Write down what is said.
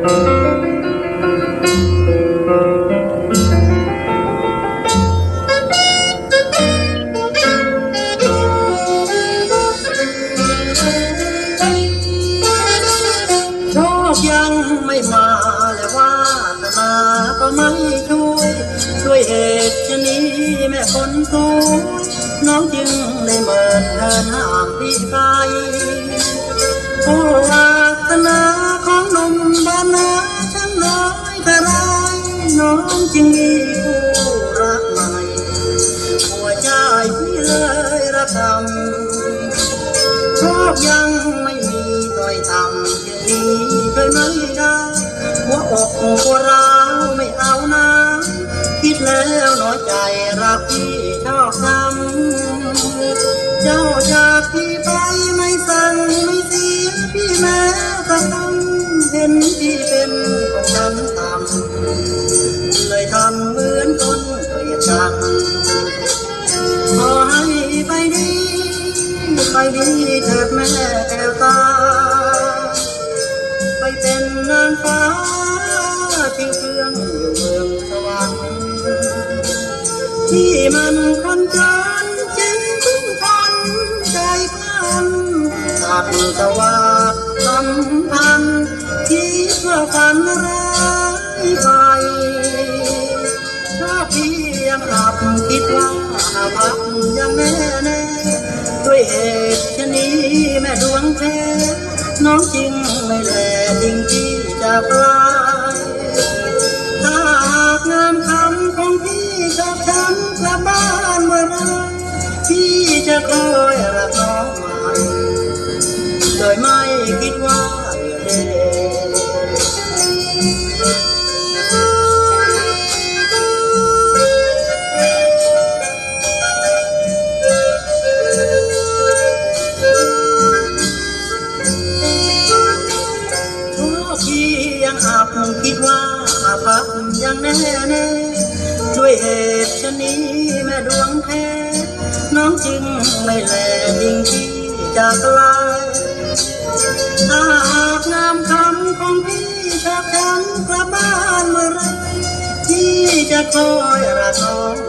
โชคยังไม่มาและวาสนาก็ไม่ช่วยด้วยเหตุชะนี้แม่คนสวยน้องจึงได้เมินเทินห่างพี่ไปโน้องจึงมีคู่รักใหม่หัวใจพี่เลยระทำโชคยังไม่มีต้อยต่ำอย่างนี้เคยไม่ได้หัวอกหัวร้าวไม่เอานะคิดแล้วน้อยใจรักพี่ชอบทำเจ้าจากพี่ไปไม่สั่งไม่เสียพี่แม้สัก ไปดีเถิดแม่แก้วตา ไปเป็นนางฟ้าทิ้งเฟืองอยู่เมืองสวรรค์ที่มันคนจนจริงทุกคนใจพันตักตะวาดสัมพันธ์คิดว่าฝันร้ายไปถ้าพี่ยังหลับคิดว่าพักยังแน่แน่ด้วยเหตุชะนี้ แท้น้องจริงไม่แลจริงที่จะกลายถ้าหากงามคำของพี่กับฉันกลับบ้านเมื่อไรพี่จะคอยรับน้องใหม่โดยไม่คิดว่า ยังอับคิดว่าอาภัพยังแน่แน่ด้วยเหตุชะนี้แม่ดวงแท้น้องจึงไม่แลดิ่งที่จะกไกลถ้าหากงามคำของพี่ชอบฉันกลับบ้านเมื่อไรที่จะคอยระทอง